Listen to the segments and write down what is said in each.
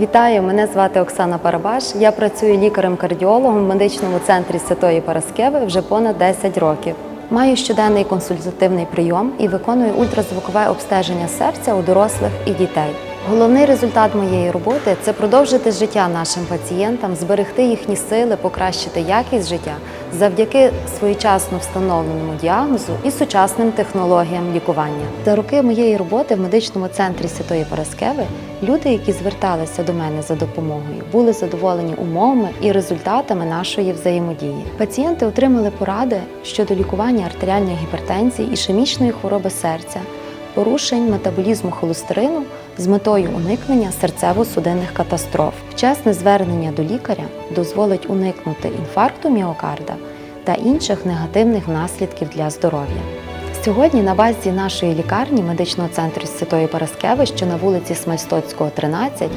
Вітаю, мене звати Оксана Парабаш. Я працюю лікарем-кардіологом в медичному центрі Святої Параскеви вже понад 10 років. Маю щоденний консультативний прийом і виконую ультразвукове обстеження серця у дорослих і дітей. Головний результат моєї роботи це продовжити життя нашим пацієнтам, зберегти їхні сили, покращити якість життя завдяки своєчасно встановленому діагнозу і сучасним технологіям лікування. За роки моєї роботи в медичному центрі Святої Параскеви люди, які зверталися до мене за допомогою, були задоволені умовами і результатами нашої взаємодії. Пацієнти отримали поради щодо лікування артеріальної гіпертензії, ішемічної хвороби серця, порушень метаболізму холестерину з метою уникнення серцево-судинних катастроф. Вчасне звернення до лікаря дозволить уникнути інфаркту міокарда та інших негативних наслідків для здоров'я. Сьогодні на базі нашої лікарні медичного центру Святої Параскеви, що на вулиці Смальстоцького, 13,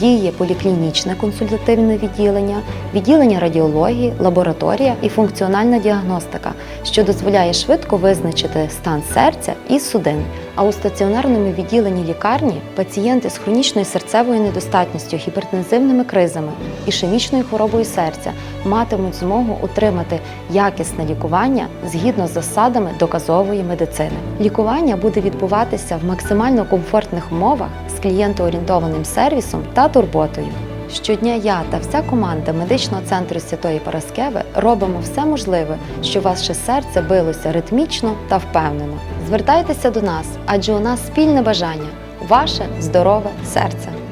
діє поліклінічне консультативне відділення, відділення радіології, лабораторія і функціональна діагностика, що дозволяє швидко визначити стан серця і судин. А у стаціонарному відділенні лікарні пацієнти з хронічною серцевою недостатністю, гіпертензивними кризами, ішемічною хворобою серця матимуть змогу отримати якісне лікування згідно з засадами доказової медицини. Лікування буде відбуватися в максимально комфортних умовах з клієнтоорієнтованим сервісом та турботою. Щодня я та вся команда медичного центру Святої Параскеви робимо все можливе, щоб ваше серце билося ритмічно та впевнено. Звертайтеся до нас, адже у нас спільне бажання ваше здорове серце.